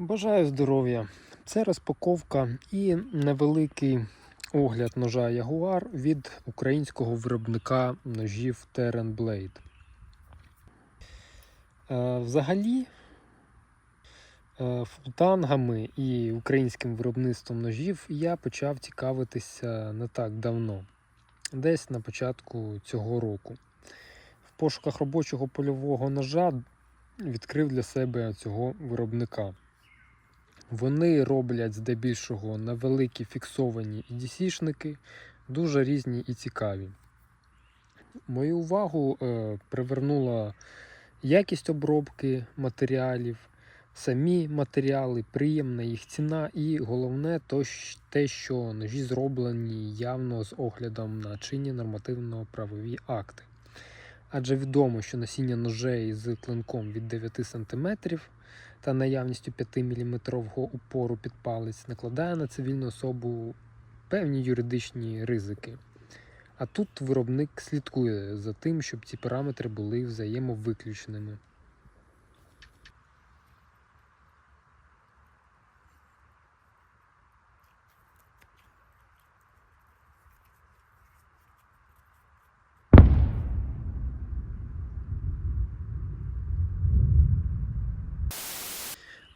Бажаю здоров'я! Це розпаковка і невеликий огляд ножа Jaguar від українського виробника ножів Terran Blade. Е, Взагалі, е, фултангами і українським виробництвом ножів я почав цікавитися не так давно, десь на початку цього року. В пошуках робочого польового ножа відкрив для себе цього виробника. Вони роблять здебільшого невеликі фіксовані EDC-шники, дуже різні і цікаві. Мою увагу е, привернула якість обробки матеріалів, самі матеріали, приємна їх ціна, і головне то, те, що ножі зроблені явно з оглядом на чинні нормативно-правові акти. Адже відомо, що носіння ножей з клинком від 9 см та наявністю 5 мм упору під палець накладає на цивільну особу певні юридичні ризики. А тут виробник слідкує за тим, щоб ці параметри були взаємовиключними.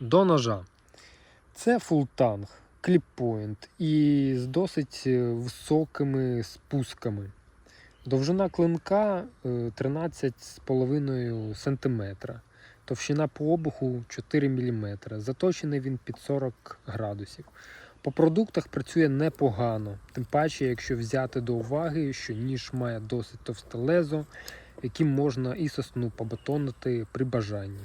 До ножа. Це фултанг, кліппоінт і з досить е, високими спусками. Довжина клинка е, 13,5 см, товщина по обуху 4 мм. Заточений він під 40 градусів. По продуктах працює непогано, тим паче, якщо взяти до уваги, що ніж має досить товсте лезо, яким можна і сосну побетонити при бажанні.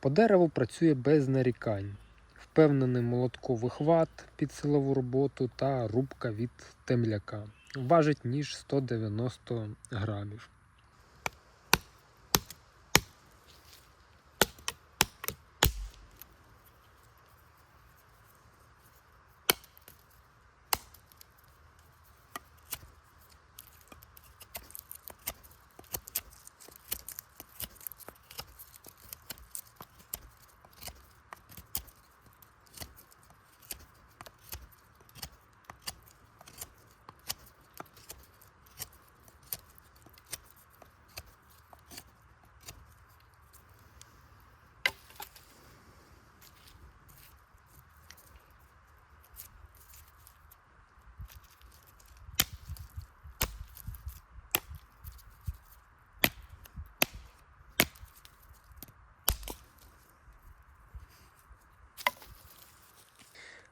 По дереву працює без нарікань. Впевнений молотковий хват під силову роботу та рубка від темляка. Важить ніж 190 грамів.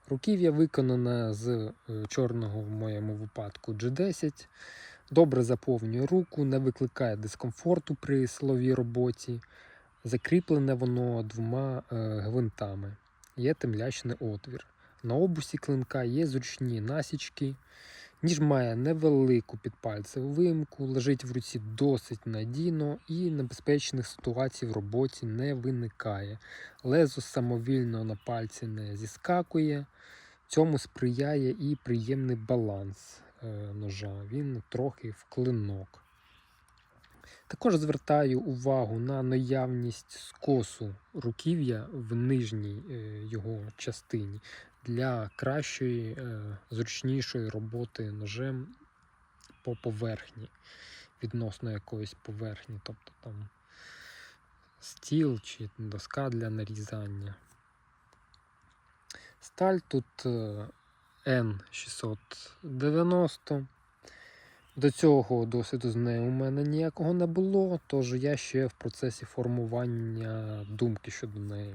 Руків'я виконане з е, чорного в моєму випадку G10. Добре заповнює руку, не викликає дискомфорту при силовій роботі. Закріплене воно двома е, гвинтами. Є темлячний отвір. На обусі клинка є зручні насічки. Ніж має невелику підпальцеву вимку, лежить в руці досить надійно і небезпечних ситуацій в роботі не виникає. Лезо самовільно на пальці не зіскакує. Цьому сприяє і приємний баланс е, ножа. Він трохи в клинок. Також звертаю увагу на наявність скосу руків'я в нижній е, його частині для кращої, е, зручнішої роботи ножем по поверхні, відносно якоїсь поверхні, тобто там стіл чи доска для нарізання. Сталь тут е, N690. До цього досвіду з нею у мене ніякого не було, тож я ще в процесі формування думки щодо неї.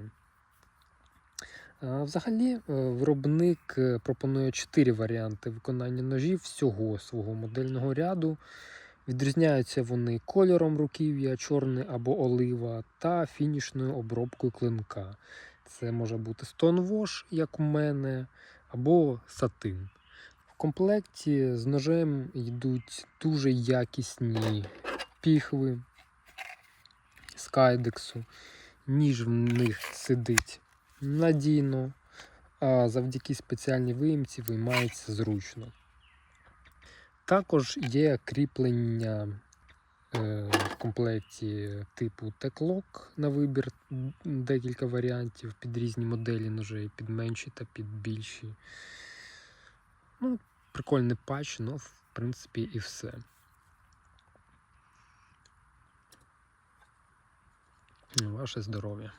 Взагалі, е, виробник е, пропонує 4 варіанти виконання ножів всього свого модельного ряду. Відрізняються вони кольором руків'я, чорний або олива, та фінішною обробкою клинка. Це може бути Stonewash, як у мене, або сатин. Комплекті з ножем йдуть дуже якісні піхви з кайдексу. Ніж в них сидить надійно, а завдяки спеціальній виїмці виймається зручно. Також є кріплення е, в комплекті типу теклок на вибір, декілька варіантів під різні моделі ножей, під менші та під більші. Ну, прикольний патч, ну, в принципі, і все. Ваше здоров'я.